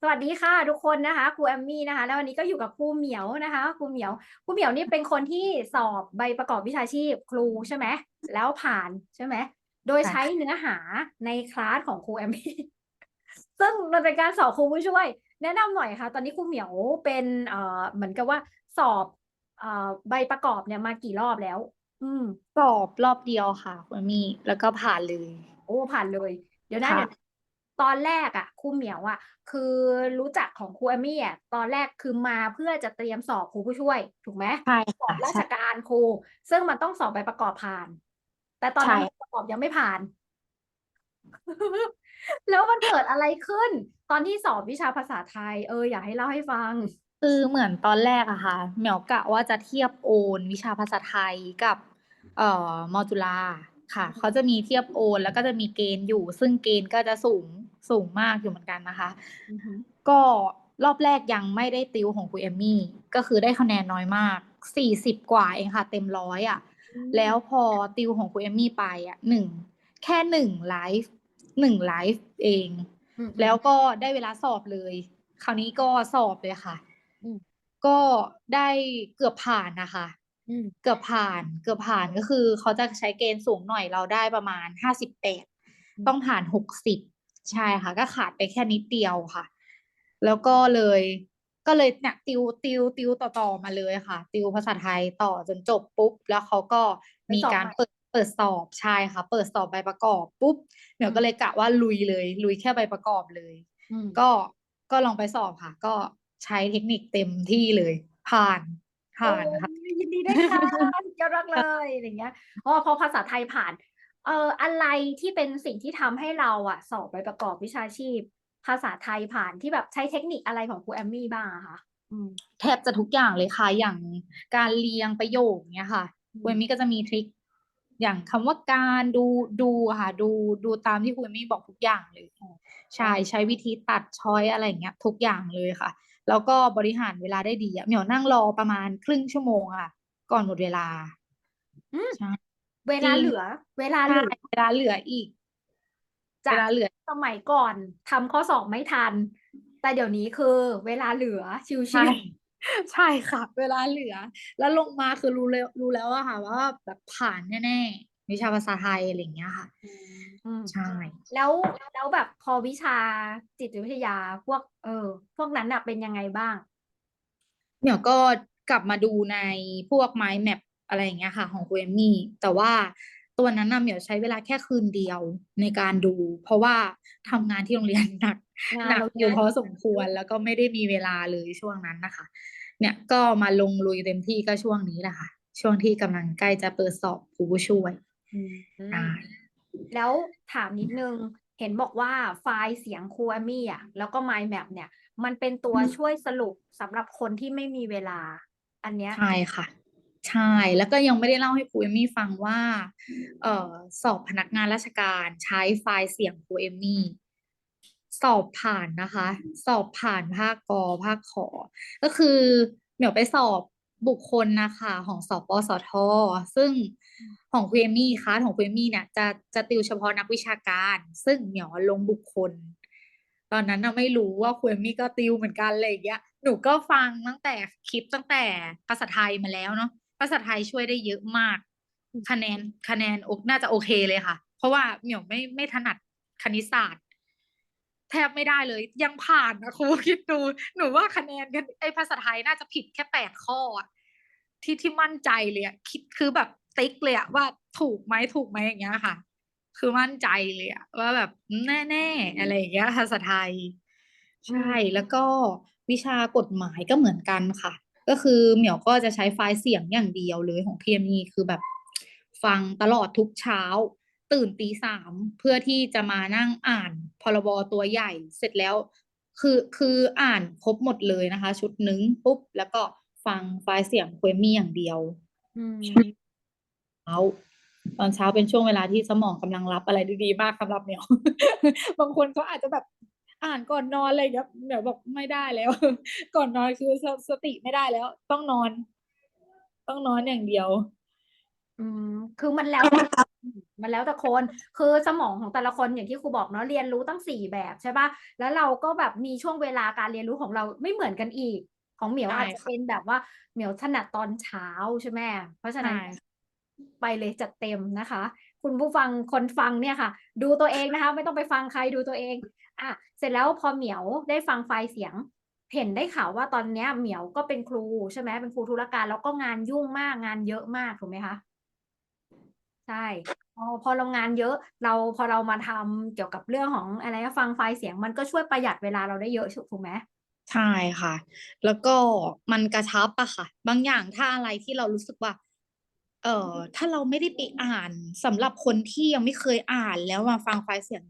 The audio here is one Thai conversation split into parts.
สวัสดีค่ะทุกคนนะคะครูแอมมี่นะคะ แล้ววันนี้ก็อยู่กับครูเหมียวนะคะครูเหมียวครูเหมียวนี่เป็นคนที่สอบใบประกอบวิชาชีพครูใช่ไหมแล้วผ่านใช่ไหมโดยค่ะใช้เนื้อหาในคลาสของครูแอมมี่ซึ่งมันเป็นการสอบครูผู้ช่วย แนะนำหน่อยค่ะ ตอนนี้ครูเหมียวเป็นเอ่อเหมือนกับว่าสอบเอ่อใบประกอบเนี่ยมากี่รอบแล้ว อืมสอบรอบเดียวค่ะคุณเอมี่แล้วก็ผ่านเลย โอ้ผ่านเลย เดี๋ยวนะค่ะเดี๋ยว ตอนแรกอะครูเหมียวอะคือรู้จักของครูแอมมี่อะตอนแรกคือมาเพื่อจะเตรียมสอบครูผู้ช่วย ถูกไหมใช่สอบค่ะราใช่ชการครูซึ่งมันต้องสอบใบประกอบผ่าน แต่ตอนนั้นใช่ใบประกอบยังไม่ผ่าน แล้วมันเกิดอะไรขึ้น ตอนที่สอบวิชาภาษาไทย เอออยากให้เล่าให้ฟังคือเหมือนตอนแรกอะค่ะเหมียวกะว่าจะเทียบโอนวิชาภาษาไทยกับ เอ่อมอจุฬาค่ะ เขาจะมีเทียบโอนแล้วก็จะมีเกณฑ์อยู่ ซึ่งเกณฑ์ก็จะสูง สูงมากอยู่เหมือนกันนะคะอือฮึก็รอบแรกยังไม่ได้ติวของครูเอมมี่ ก็คือได้คะแนนน้อยมากสี่สิบกว่าเองค่ะ เต็มร้อยอะแล้วพอติวของครูเอมมี่ไปอะหนึ่งแค่หนึ่งไลฟ์หนึ่งไลฟ์เองอืมแล้วก็ได้เวลาสอบเลย คราวนี้ก็สอบเลยค่ะอืมก็ได้เกือบผ่านนะคะอืมเกือบผ่าน เกือบผ่านก็คือเขาจะใช้เกณฑ์สูงหน่อยเราได้ประมาณห้าสิบแปดอืมต้องผ่านหกสิบ ใช่ค่ะ ก็ขาดไปแค่นิดเดียวค่ะ แล้วก็เลย ก็เลยเนี่ยติวติวติวต่อต่อมาเลยค่ะ ติวภาษาไทยต่อจนจบปุ๊บ แล้วเขาก็มีการเปิดเปิดสอบใช่ค่ะ เปิดสอบใบประกอบปุ๊บเดี๋ยวก็เลยกะว่าลุยเลย ลุยแค่ใบประกอบเลยอืมก็ก็ลองไปสอบค่ะ ก็ใช้เทคนิคเต็มที่เลย ผ่านผ่านค่ะโอ้ยยินดีด้วยค่ะสุดยอดมากเลยอะไรเงี้ยอ๋อพอภาษาไทยผ่านเอ่ออะไรที่เป็นสิ่งที่ทำให้เราอะสอบใบประกอบวิชาชีพ ภาษาไทยผ่านที่แบบใช้เทคนิคอะไรของครูแอมมี่บ้างอะคะอืมแทบจะทุกอย่างเลยค่ะ อย่างการเรียงประโยคเนี้ยค่ะอืมครูเอมมี่ก็จะมีทริคอย่างคำว่าการดูดูอะค่ะ ดูดูตามที่ครูเอมมี่บอกทุกอย่างเลยใช่ใช้วิธีตัดช้อยอะไรอย่างเงี้ย ทุกอย่างเลยค่ะ แล้วก็บริหารเวลาได้ดีอะเหมียวนั่งรอประมาณครึ่งชั่วโมงอะค่ะ ก่อนหมดเวลาอืมใช่ เวลาจริงเหลือ เวลาเหใช่ลือเวลาเหลืออีกจาเวกลาเหลือสมัยก่อนทำข้อสอบไม่ทัน แต่เดี๋ยวนี้คือเวลาเหลือชิวใช่ใช่ค่ะ เวลาเหลือ แล้วลงมาคือรู้เลยรู้แล้วอะค่ะ ว่าแบบผ่านแน่ๆวิชาภาษาไทยอะไรอย่างเงี้ยค่ะๆอืมใช่แล้วแล้วแบบพอวิชาจิตวิทยาพวก เออ พวกนั้นน่ะเป็นยังไงบ้าง เดี๋ยวก็กลับมาดูในพวก mind map อะไรอย่างเงี้ยค่ะ ของครูเอมมี่ แต่ว่าตัวนั้นน่ะเหมียวใช้เวลาแค่คืนเดียวในการดู เพราะว่าทำงานที่โรงเรียนหนักงานหนักเราอยู่เยอะพอสมควรแล้วก็ไม่ได้มีเวลาเลยช่วงนั้นนะคะ เนี่ยก็มาลงลุยเต็มที่ก็ช่วงนี้แหละค่ะ ช่วงที่กำลังใกล้จะเปิดสอบครูผู้ช่วยอืมใช่แล้วถามนิดนึงเห็นบอกว่าไฟล์เสียงครูแอมมี่อะแล้วก็ mind map เนี่ย มันเป็นตัวช่วยสรุปสำหรับคนที่ไม่มีเวลา อันเนี้ยใช่ค่ะ ใช่ แล้วก็ยังไม่ได้เล่าให้ครูเอมมี่ฟังว่า เอ่อสอบพนักงานราชการใช้ไฟล์เสียงครูเอมมี่สอบผ่านนะคะ สอบผ่านภาคกอภาคขอ ก็คือเหมียวไปสอบบุคคลนะคะของสอบปสท ซึ่งของครูเอมมี่คะของครูเอมมี่เนี่ยจะจะติวเฉพาะนักวิชาการ ซึ่งเหมียวลงบุคคล ตอนนั้นน่ะไม่รู้ว่าครูเอมมี่ก็ติวเหมือนกันอะไรอย่างเงี้ยหนูก็ฟังตั้งแต่คลิปตั้งแต่ภาษาไทยมาแล้วเนาะ ภาษาไทยช่วยได้เยอะมาก คะแนนคะแนนโอน่าจะโอเคเลยค่ะ เพราะว่าเหมียวไม่ไม่ถนัดคณิตศาสตร์ แทบไม่ได้เลย ยังผ่านนะครูคิดดูหนูว่าคะแนนกันไอภาษาไทยน่าจะผิดแค่แปดข้ออะที่ที่มั่นใจเลยอะคิดคือแบบติ๊กเลยอะว่าถูกไหมถูกไหมอย่างเงี้ยค่ะ คือมั่นใจเลยอะว่าแบบแน่ๆอะไรอย่างเงี้ยภาษาไทย ใช่แล้วก็วิชากฎหมายก็เหมือนกันค่ะ ก็คือเหมียวก็จะใช้ไฟล์เสียงอย่างเดียวเลยของ PME คือแบบฟังตลอดทุกเช้า ตื่นตีสามเพื่อที่จะมานั่งอ่านพรบตัวใหญ่เสร็จแล้ว คือคืออ่านครบหมดเลยนะคะ ชุดหนึงปุ๊บ แล้วก็ฟังไฟล์เสียงเควมี่อย่างเดียวอืมเช้าตอนเช้าเป็นช่วงเวลาที่สมองกำลังรับอะไรดีๆมากสำหรับเหมียว บางคนเขาอาจจะแบบ อ่านก่อนนอนอะไรอย่างเงี้ยเหมียวบอกไม่ได้แล้ว ก่อนนอนคือสสติไม่ได้แล้ว ต้องนอน ต้องนอนอย่างเดียว อืมคือมันแล้วแต่มันแล้วแต่คนคือสมองของแต่ละคนอย่างที่ครูบอกเนาะเรียนรู้ตั้งสี่แบบใช่ป่ะแล้วเราก็แบบมีช่วงเวลาการเรียนรู้ของเราไม่เหมือนกันอีก ของเหมียวใช่อาจจะค่ะ เป็นแบบว่าเหมียวถนัดตอนเช้าใช่ไหมเพราะฉะนั้น ใช่ ไปเลยจัดเต็มนะคะ คุณผู้ฟังคนฟังเนี่ยค่ะ ดูตัวเองนะคะ ไม่ต้องไปฟังใครดูตัวเอง อะเสร็จแล้วพอเหมียวได้ฟังไฟล์เสียง เห็นได้ข่าวว่าตอนเนี้ยเหมียวก็เป็นครูใช่ไหมเป็นครูธุรการแล้วก็งานยุ่งมากงานเยอะมากถูกไหมคะใช่พอพอเรางานเยอะเราพอเรามาทำเกี่ยวกับเรื่องของอะไรฟังไฟล์เสียงมันก็ช่วยประหยัดเวลาเราได้เยอะถูกไหมใช่ค่ะ แล้วก็มันกระชับอะค่ะ บางอย่างถ้าอะไรที่เรารู้สึกว่า เอ่อถ้าเราไม่ได้ไปอ่านสำหรับคนที่ยังไม่เคยอ่านแล้วมาฟังไฟล์เสียง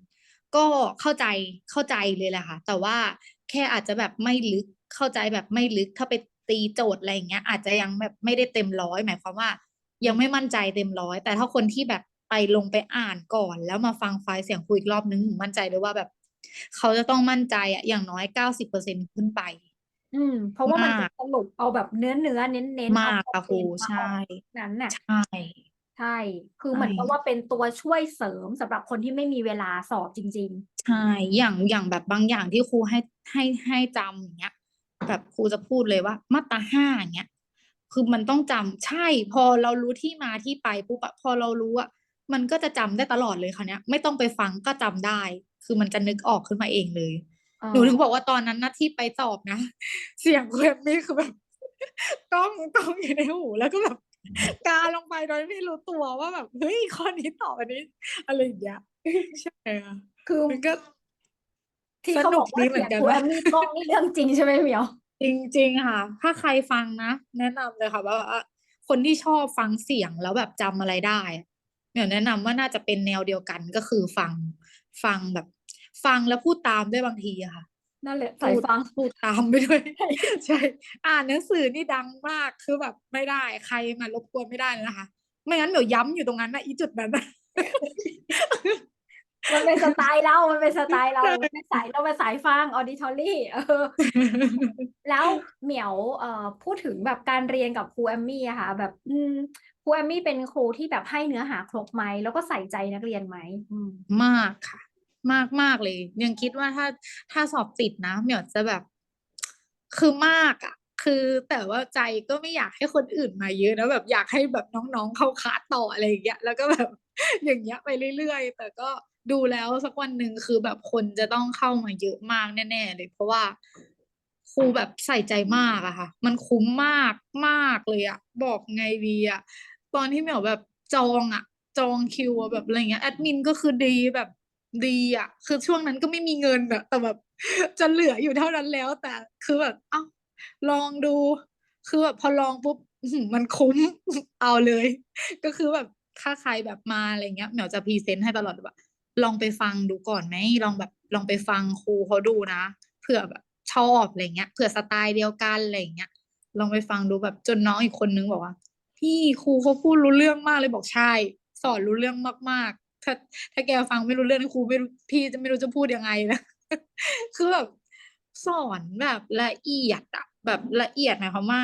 ก็เข้าใจเข้าใจเลยแหละค่ะ แต่ว่าแค่อาจจะแบบไม่ลึกเข้าใจแบบไม่ลึกถ้าไปตีโจทย์อะไรอย่างเงี้ย อาจจะยังแบบไม่ได้เต็มร้อยหมายความว่า ยังไม่มั่นใจเต็มร้อยแต่ถ้าคนที่แบบไปลงไปอ่านก่อน แล้วมาฟังไฟล์เสียงคุยอีกรอบนึงหนูมั่นใจเลยว่าแบบ เขาจะต้องมั่นใจอะอย่างน้อยเก้าสิบเปอร์เซ็นขึ้นไป อืม เพราะว่ามันมากจะสรุปเอาแบบเนื้อเนื้อเน้นเน้นๆมาเอากข้อค่ะครูมูลมาใช่ออกนั้นน่ะใช่ ใช่ คือเหมือนใช่กับว่าเป็นตัวช่วยเสริมสำหรับคนที่ไม่มีเวลาสอบจริง ใช่ อย่างอย่างแบบบางอย่างที่ครูให้ให้ให้จำอย่างเงี้ย แบบครูจะพูดเลยว่า มาตราห้าอย่างเงี้ย คือมันต้องจำใช่ พอเรารู้ที่มาที่ไปปุ๊บอะพอเรารู้อะมันก็จะจำได้ตลอดเลยคราวเนี้ย ไม่ต้องไปฟังก็จำได้ คือมันจะนึกออกขึ้นมาเองเลย ๆเออหนูถึงบอกว่าตอนนั้นนะที่ไปสอบนะ เสียงเว็บนี่คือแบบ ต้องต้องอยู่ในหูแล้วก็แบบ กาลงไปโดยไม่รู้ตัวว่าแบบเฮ้ยข้อนี้ตอบอันนี้ อะไรอย่างเงี้ยใช่ค่ะคือมันก็ที่สเขานุบอกกดีว่าเหมืเสีอยนกันงครูแอนะมมี่กล้องนี่เรื่องจริงใช่ไหมเหมียว จริง ๆ ค่ะ ถ้าใครฟังนะแนะนำเลยค่ะว่าคนที่ชอบฟังเสียงแล้วแบบจำอะไรได้อะเดี๋ยวแนะนำว่าน่าจะเป็นแนวเดียวกันก็คือฟัง ฟังแบบ ฟังแล้วพูดตามด้วยบางทีอะค่ะ นั่นแหละพูสายดฟังพูดตามไปด้วยใช่ อ่านหนังสือนี่ดังมากคือแบบไม่ได้ใครมารบกวนไม่ได้เลยนะคะ ไม่งั้นเดี๋ยวย้ำอยู่ตรงนั้นนะอีจุดนั้นนะมันเป็นสไตล์เรา มันเป็นสไตล์เรามันเป็นสายเราเป็นสายฟังออดิทอรี่เออ แล้วเหมียวเอ่อพูดถึงแบบการเรียนกับครูแอมมี่อะค่ะ แบบอืมครูแอมมี่เป็นครูที่แบบให้เนื้อหาครบไหมแล้วก็ใส่ใจนักเรียนไหมอืมมากค่ะ มากมากเลย ยังคิดว่าถ้าถ้าสอบติดนะเหมียวจะแบบคือมากอะ คือแต่ว่าใจก็ไม่อยากให้คนอื่นมาเยอะนะแบบอยากให้แบบน้องๆ เข้าคาต่ออะไรอย่างเงี้ยแล้วก็แบบอย่างเงี้ยไปเรื่อยๆ แต่ก็ดูแล้วสักวันหนึ่งคือแบบคนจะต้องเข้ามาเยอะมากแน่ๆเลย เพราะว่าครูแบบใส่ใจมากอะค่ะ มันคุ้มมากมากเลยอะบอกไงดีอะตอนที่เหมียวแบบจองอะจองคิวอะแบบอะไรเงี้ยแอดมินก็คือดีแบบ ดีอะคือช่วงนั้นก็ไม่มีเงินอะแต่แบบจะเหลืออยู่เท่านั้นแล้ว แต่คือแบบเอ้าลองดู คือแบบพอลองปุ๊บมันคุ้มเอาเลย ก็คือแบบถ้าใครแบบมาอะไรเงี้ยเหมียวจะพรีเซนต์ให้ตลอดว่าลองไปฟังดูก่อนไหมลองแบบลองไปฟังครูเขาดูนะเผื่อแบบชอบอะไรเงี้ยเผื่อสไตล์เดียวกันอะไรเงี้ยลองไปฟังดูแบบจนน้องอีกคนนึงบอกว่า พี่ครูเขาพูดรู้เรื่องมากเลยบอกใช่ สอนรู้เรื่องมากๆ ถ้าถ้าแกฟังไม่รู้เรื่องครูไม่รู้พี่จะไม่รู้จะพูดยังไงนะคือแบบสอนแบบละเอียดอะแบบละเอียดหมายความว่า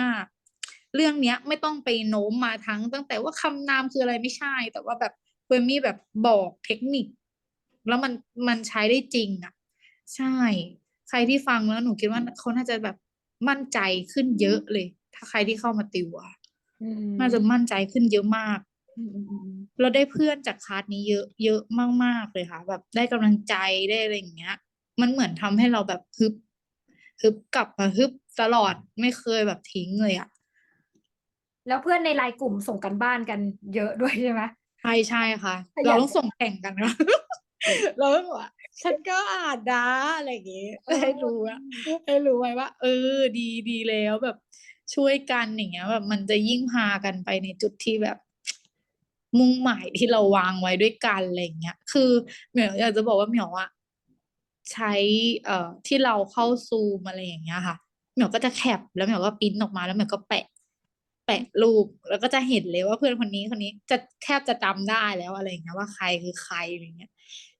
เรื่องเนี้ยไม่ต้องไปโน้มมาทั้ง ตั้งแต่ว่าคำนามคืออะไรไม่ใช่ แต่ว่าแบบเวมมี่แบบบอกเทคนิค แล้วมันมันใช้ได้จริงอะใช่ ใครที่ฟังแล้วหนูคิดว่าเขาน่าจะแบบมั่นใจขึ้นเยอะเลย ถ้าใครที่เข้ามาติวอะอืมน่าจะมั่นใจขึ้นเยอะมากอืมอืมอืม เราได้เพื่อนจากคลาสนี้เยอะเยอะมากๆเลยค่ะ แบบได้กำลังใจได้อะไรอย่างเงี้ย มันเหมือนทำให้เราแบบฮึบฮึบกลับมาฮึบตลอดไม่เคยแบบทิ้งเลยอะแล้วเพื่อนในไลน์กลุ่มส่งกันบ้านกันเยอะด้วยใช่ไหมใช่ใช่ค่ะขยันเราต้องส่งแข่งกันนะเราต้องบอกว่าฉันก็อ่านนะอะไรอย่างเงี้ยให้รู้อะให้รู้ไว้ว่า เออ ดีดีแล้วแบบช่วยกันอย่างเงี้ย แบบมันจะยิ่งพากันไปในจุดที่แบบ มุ่งหมายที่เราวางไว้ด้วยกันอะไรอย่างเงี้ย คือเหมียวอยากจะบอกว่าเหมียวอะใช้เอ่อที่เราเข้าซูมอะไรอย่างเงี้ยค่ะเหมียวก็จะแคปแล้วเหมียวก็ปิ้นออกมาแล้วเหมียวก็แปะ แปะรูปแล้วก็จะเห็นเลยว่าเพื่อนคนนี้คนนี้จะแทบจะจำได้แล้วอะไรอย่างเงี้ยว่าใครคือใครอะไรเงี้ย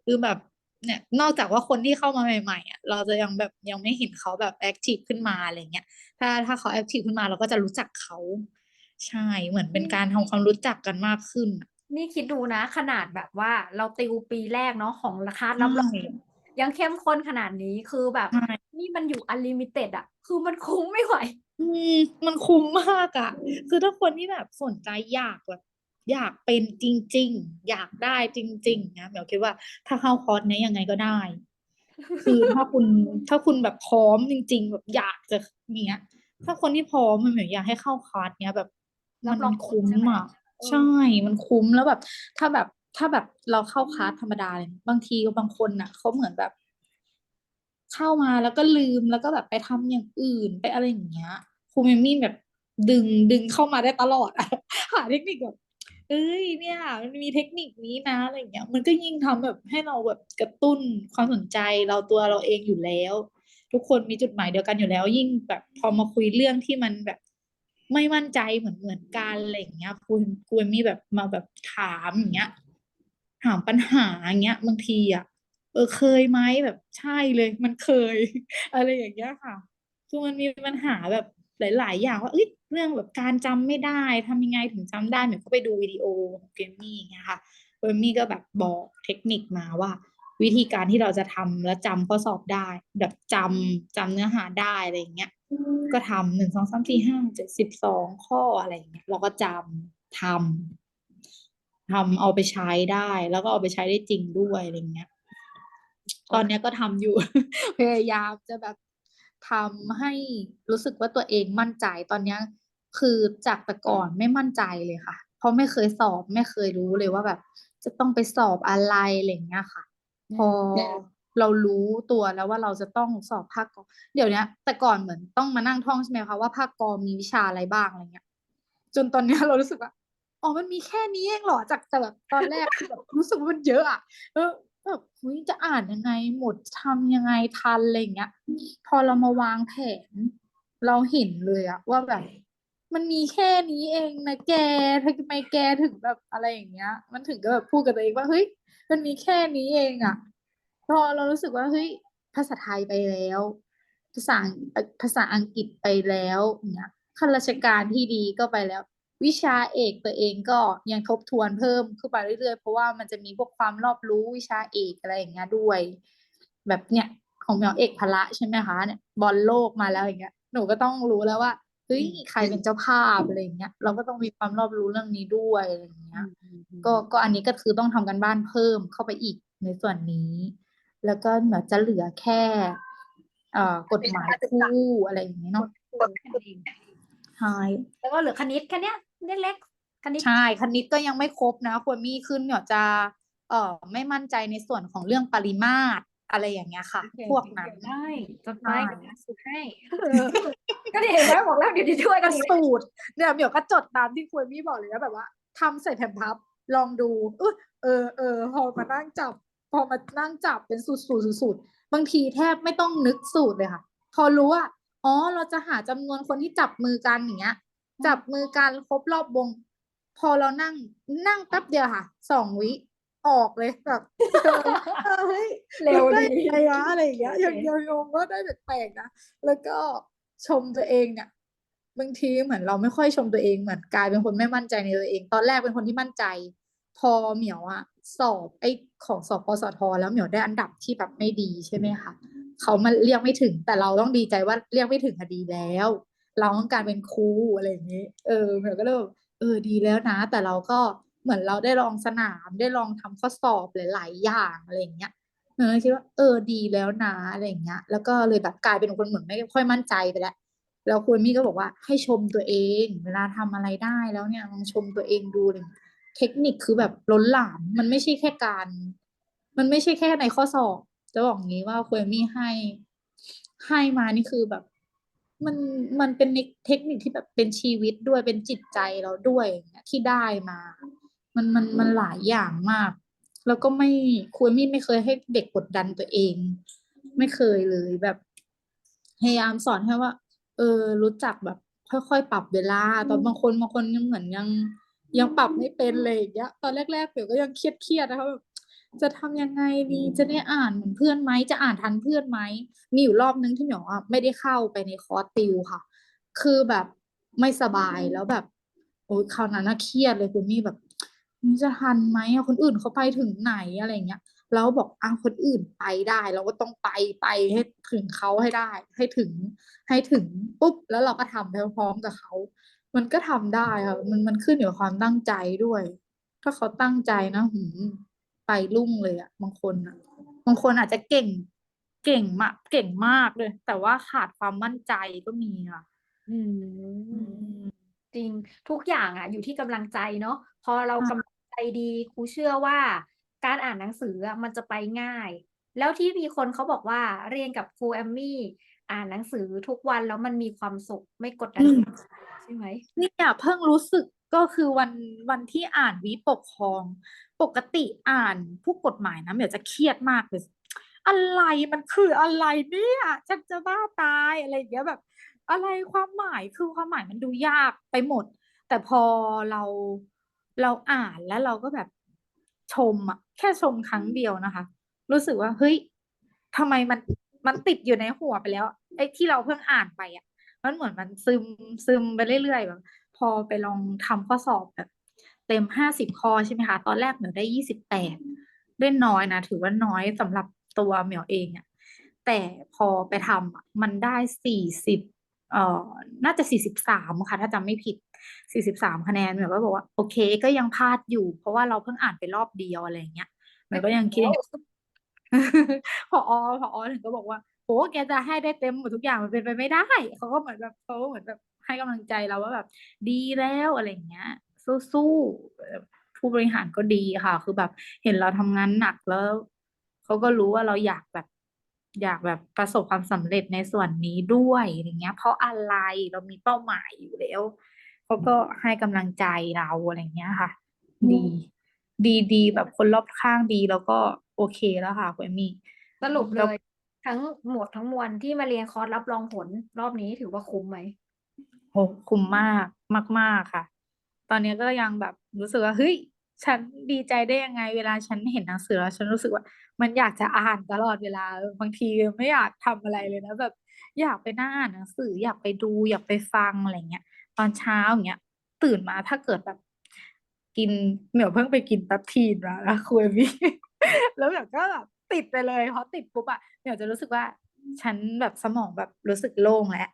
คือแบบเนี่ยนอกจากว่าคนที่เข้ามาใหม่ๆอะเราจะยังแบบยังไม่เห็นเขาแบบแอคทีฟขึ้นมาอะไรเงี้ยถ้าถ้าเขาแอคทีฟขึ้นมาเราก็จะรู้จักเขา ใช่เหมือนเป็นการทำความรู้จักกันมากขึ้นอะนี่คิดดูนะ ขนาดแบบว่าเราติวปีแรกเนาะของราคาใช่รับรองยังเข้มข้นขนาดนี้คือแบบใช่นี่มันอยู่อันลิมิเต็ดอะคือมันคุ้มไม่ไหวอืมมันคุ้มมากอะคือถ้าคนที่แบบสนใจอยากแบบอยากเป็นจริง ๆ อยากได้จริง ๆ นะเหมียวคิดว่าถ้าเข้าคอร์สเนี้ยยังไงก็ได้ คือถ้าคุณถ้าคุณแบบพร้อมจริง ๆ แบบอยากจะเนี้ย ถ้าคนที่พร้อมมันเหมือนอยากให้เข้าคอร์สเนี้ยแบบรั มับนรองผลคุ้มใช่ไหมอะเออใช่มันคุ้มแล้วแบบ ถ้าแบบถ้าแบบเราเข้าคลาสธรรมดาเลยบางทีบางคนอะเขาเหมือนแบบ เข้ามาแล้วก็ลืมแล้วก็แบบไปทำอย่างอื่นไปอะไรอย่างเงี้ยครูเมมมี่แบบดึงดึงเข้ามาได้ตลอดอะหาเทคนิคแบบเอ้ยเนี่ยมันมีเทคนิคนี้นะอะไรอย่างเงี้ย มันก็ยิ่งทำแบบให้เราแบบกระตุ้นความสนใจเราตัวเราเองอยู่แล้ว ทุกคนมีจุดหมายเดียวกันอยู่แล้ว ยิ่งแบบพอมาคุยเรื่องที่มันแบบ ไม่มั่นใจเหมือนเหมือนกันอะไรอย่างเงี้ย คุณครูเอมมี่แบบมาแบบถามอย่างเงี้ย ถามปัญหาอย่างเงี้ยบางทีอะเออเคยไหมแบบใช่เลยมันเคย อะไรอย่างเงี้ยค่ะคือมันมีปัญหาแบบหลาย ๆ อย่างว่าเอ้ยเรื่องแบบการจำไม่ได้ทำยังไงถึงจำได้เหมือนก็ไปดูวิดีโอของเกมมี่อย่างเงี้ยค่ะเกมมี่ก็แบบบอกเทคนิคมาว่า วิธีการที่เราจะทำแล้วจำข้อสอบได้ แบบจำจำเนื้อหาได้อะไรอย่างเงี้ยก็ทำหนึ่งสองสามสี่ห้าเจ็ดสิบสองข้ออะไรอย่างเงี้ยเราก็จำทำทำเอาไปใช้ได้ แล้วก็เอาไปใช้ได้จริงด้วยอะไรเงี้ย ตอนเนี้ยก็ทำอยู่ พยายามจะแบบทำให้รู้สึกว่าตัวเองมั่นใจ ตอนเนี้ยคือจากแต่ก่อนไม่มั่นใจเลยค่ะ เพราะไม่เคยสอบไม่เคยรู้เลยว่าแบบ จะต้องไปสอบอะไรอะไรเงี้ยค่ะ พอเรารู้ตัวแล้วว่าเราจะต้องสอบภาคกอเดี๋ยวเนี้ยแต่ก่อนเหมือนต้องมานั่งท่องใช่ไหมคะว่าภาคกอมีวิชาอะไรบ้างอะไรเงี้ย จนตอนเนี้ยเรารู้สึกว่าอ๋อมันมีแค่นี้เองเหรอจากแต่แบบตอนแรกคือแบบรู้สึกว่ามันเยอะอะเออแบบเฮ้ยจะอ่านยังไงหมดทำยังไงทันอะไรอย่างเงี้ย พอเรามาวางแผน เราเห็นเลยอะว่าแบบ มันมีแค่นี้เองนะแกทำไมแกถึงแบบอะไรอย่างเงี้ย มันถึงก็แบบพูดกับตัวเองว่าเฮ้ย มันมีแค่นี้เองอะพอเรารู้สึกว่าเฮ้ยภาษาไทยไปแล้ว ภาษาภาษาอังกฤษไปแล้วอย่างเงี้ยข้าราชการที่ดีก็ไปแล้ว วิชาเอกตัวเองก็ยังทบทวนเพิ่มขึ้นไปเรื่อยๆ เพราะว่ามันจะมีพวกความรอบรู้วิชาเอกอะไรอย่างเงี้ยด้วย แบบเนี่ยของเหมียวเอกพละใช่ไหมคะเนี่ยบอลโลกมาแล้วอย่างเงี้ยหนูก็ต้องรู้แล้วว่าเฮ้ยใครเป็นเจ้าภาพอะไรอย่างเงี้ยเราก็ต้องมีความรอบรู้เรื่องนี้ด้วยอะไรอย่างเงี้ย ก็ก็อันนี้ก็คือต้องทำกันบ้านเพิ่มเข้าไปอีกในส่วนนี้ แล้วก็เหมือนจะเหลือแค่เอ่อกฎหมายคู่อะไรอย่างเงี้ยเนาะใช่แล้วก็เหลือคณิตแค่เนี้ยเล็กๆคณิตใช่คณิตก็ยังไม่ครบนะควรมีขึ้นเหมียวจะเอ่อไม่มั่นใจในส่วนของเรื่องปริมาตรอะไรอย่างเงี้ยค่ะ พวกนั้นเดี๋ยวได้จดใช่ไว้เดี๋ยวนะสูตรให้ก็นี่เห็นไหมบอกแล้วเดี๋ยวจะช่วยกันอีกสูตรเนี่ยเหมียวก็จดตามที่ควรมีบอกเลยนะแบบว่าทำใส่แผ่นพับ ลองดูเออเออเออพอมานั่งจับ พอมานั่งจับเป็นสูตรสูตรสูตรสูตรบางทีแทบไม่ต้องนึกสูตรเลยค่ะ พอรู้ว่าอ๋อเราจะหาจำนวนคนที่จับมือกันอย่างเงี้ย จับมือกันครบรอบวง พอเรานั่งนั่งแป๊บเดียวค่ะสองวิออกเลยแบบเออเออเฮ้ยเร็วได้ดีไงวะอะไรอย่างเงี้ยโอเคยังยังงงว่าได้แปลกๆนะแล้วก็ชมตัวเองเนี่ย บางทีเหมือนเราไม่ค่อยชมตัวเองเหมือนกลายเป็นคนไม่มั่นใจในตัวเอง ตอนแรกเป็นคนที่มั่นใจ พอเหมียวอะสอบไอ้ของสอบปสทแล้วเหมียวได้อันดับที่แบบไม่ดีใช่ไหมคะเขามันเรียกไม่ถึง แต่เราต้องดีใจว่าเรียกไม่ถึงคดีแล้ว เราต้องการเป็นครูอะไรอย่างนี้ เออเหมียวก็เลยแบบเออดีแล้วนะ แต่เราก็เหมือนเราได้ลองสนามได้ลองทำข้อสอบหลาย ๆ อย่างอะไรอย่างเงี้ยเออคิดว่าเออดีแล้วนะอะไรอย่างเงี้ย แล้วก็เลยแบบกลายเป็นคนเหมือนไม่ค่อยมั่นใจไปแล้ว แล้วคุณมี่ก็บอกว่าให้ชมตัวเอง เวลาทำอะไรได้แล้วเนี่ยลองชมตัวเองดูเลยเทคนิคคือแบบล้นหลามมันไม่ใช่แค่การ มันไม่ใช่แค่ในข้อสอบจะบอกงี้ว่าคุณมี่ให้ให้มานี่คือแบบมันมันเป็นเทคนิคที่แบบเป็นชีวิตด้วยเป็นจิตใจเราด้วยเงี้ยที่ได้มา มันมันมันหลายอย่างมาก แล้วก็ไม่ครูเอมี่ไม่เคยให้เด็กกดดันตัวเอง ไม่เคยเลยแบบพยายามสอนให้ว่า เออ รู้จักแบบ ค่อย ๆ ปรับเวลา ตอนบางคนบางคนยังเหมือนยัง ยังปรับไม่เป็นเลยอย่างเงี้ย ตอนแรกๆเปียวก็ยังเครียดๆนะคะแบบจะทำยังไงดีจะได้อ่านเหมือนเพื่อนไหมจะอ่านทันเพื่อนไหมมีอยู่รอบนึงที่เหมียวอะไม่ได้เข้าไปในคอร์สติวค่ะ คือแบบไม่สบายแล้วแบบโอ้ยคราวนั้นน่ะเครียดเลยคุณมี่แบบมัน จะทันไหมอะคนอื่นเขาไปถึงไหนอะไรเงี้ยแล้วบอกอ้าวคนอื่นไปได้เราก็ต้องไปไปให้ถึงเขาให้ได้ ให้ถึง ให้ถึงปุ๊บแล้วเราก็ทำไปพร้อมกับเขา มันก็ทำได้ค่ะมันมันขึ้นอยู่กับความตั้งใจด้วย ถ้าเขาตั้งใจนะหืมไปรุ่งเลยอะบางคนอะบางคนอาจจะเก่ง เก่งมากเก่งมากเลย แต่ว่าขาดความมั่นใจก็มีค่ะ อือืมมจริงทุกอย่างอะ อยู่ที่กำลังใจเนาะพอเราค่ะกำลังใจ ดีครูเชื่อว่าการอ่านหนังสืออะมันจะไปง่าย แล้วที่มีคนเขาบอกว่าเรียนกับครูแอมมี่อ่านหนังสือทุกวันแล้วมันมีความสุขไม่กดดันใช่ไหมเนี่ยเพิ่งรู้สึกก็คือวันวันที่อ่านวิปกครอง ปกติอ่านผู้กฎหมายนะเดี๋ยวจะเครียดมากเลยอะไรมันคืออะไรเนี่ยฉันจะบ้าตายอะไรอย่างเงี้ยแบบ อะไรความหมายคือความหมายมันดูยากไปหมด แต่พอเรา เราอ่านแล้วเราก็แบบชมอะแค่ชมครั้งเดียวนะคะ รู้สึกว่าเฮ้ยทำไมมันมันติดอยู่ในหัวไปแล้ว ไอ้ที่เราเพิ่งอ่านไปอะมันเหมือนมันซึมซึมไปเรื่อยๆแบบพอไปลองทำข้อสอบแบบ เต็มห้าสิบข้อใช่ไหมคะตอนแรกเหมียวได้ยี่สิบแปดได้น้อยนะถือว่าน้อยสำหรับตัวเหมียวเองอะแต่พอไปทำมันได้สี่สิบเอ่อน่าจะสี่สิบสามค่ะ ถ้าจำไม่ผิด สี่สิบสามคะแนนเหมียวก็บอกว่า โอเค ก็ยังพลาดอยู่ เพราะว่าเราเพิ่งอ่านไปรอบเดียวอะไรอย่างเงี้ยเหมียก็ยังคิดอย่างพอพอถึงก็บอกว่าโหแกจะให้ได้เต็มหมดทุกอย่างมันเป็นไปไม่ได้เขาก็เหมือนแบบเขาก็เหมือนแบบให้กำลังใจเราว่าแบบ ดีแล้วอะไรอย่างเงี้ย สู้ๆผู้บริหารก็ดีค่ะ คือแบบเห็นเราทำงานหนักแล้วเขาก็รู้ว่าเราอยากแบบอยากแบบประสบความสำเร็จในส่วนนี้ด้วยอย่างเงี้ย เพราะอะไรเรามีเป้าหมายอยู่แล้ว เขาก็ให้กำลังใจเราอะไรอย่างเงี้ยค่ะ ดี ดีดีแบบคนรอบข้างดีแล้วก็โอเคแล้วค่ะคุณเอมมี่ สรุปเลแล้ว ย ทั้งหมดทั้งมวลที่มาเรียนคอร์สรับรองผลรอบนี้ถือว่าคุ้มไหมโหคุ้มมากมากมากค่ะ ตอนนี้ก็ยังแบบรู้สึกว่าเฮ้ย ฉันดีใจได้ยังไง เวลาฉันเห็นหนังสือแล้วฉันรู้สึกว่า มันอยากจะอ่านตลอดเวลาบางทีไม่อยากทำอะไรเลยนะแบบ อยากไปนั่งอ่านหนังสืออยากไปดูอยากไปฟังอะไรเงี้ย ตอนเช้าอย่างเงี้ย ตื่นมาถ้าเกิดแบบ กินเหมียวเพิ่งไปกินแป๊บทีนมาแล้วคุยพี่แล้วแบบก็แบบติดไปเลยเพราะติดปุ๊บอะเหมียวจะรู้สึกว่าฉันแบบสมองแบบรู้สึกโล่งแล้ว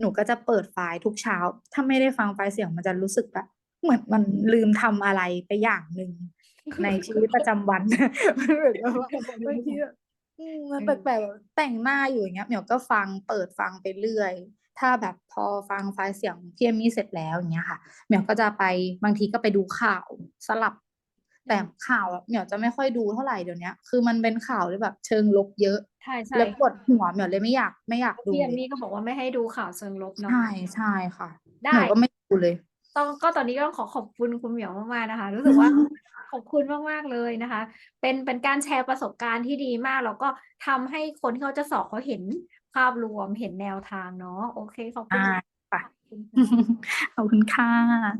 หนูก็จะเปิดไฟล์ทุกเช้า ถ้าไม่ได้ฟังไฟล์เสียงมันจะรู้สึกแบบเหมือนมันลืมทำอะไรไปอย่างหนึ่งในชีวิตประจำวันเหมือนกับางทีแบบ อืมมันแปลกๆแบบแต่งหน้าอยู่อย่างเงี้ยเหมียวก็ฟังเปิดฟังไปเรื่อย ถ้าแบบพอฟังไฟล์เสียงพี่เอมมี่เสร็จแล้วอย่างเงี้ยค่ะเหมียวก็จะไปบางทีก็ไปดูข่าวสลับแต่ข่าวอะเหมียวจะไม่ค่อยดูเท่าไหร่เดี๋ยวนี้คือมันเป็นข่าวที่แบบเชิงลบเยอะ ใช่ใช่แล้วปวดหัวเหมียวเลยไม่อยากไม่อยากดูพี่แอมเลย มี่ก็บอกว่าไม่ให้ดูข่าวเชิงลบเนาะใช่ใช่ค่ะ ได้ เหมียวก็ไม่ดูเลย ต้องก็ตอนนี้ก็ต้องขอขอบคุณคุณเหมียวมากๆนะคะ รู้สึกว่าขอบคุณมากๆเลยนะคะ เป็นเป็นการแชร์ประสบการณ์ที่ดีมากแล้วก็ทำให้คนที่เขาจะสอบเขาเห็นภาพรวมเห็นแนวทางเนาะโอเคขอบคุณอ่าค่ะค่ะขอบคุณค่ะ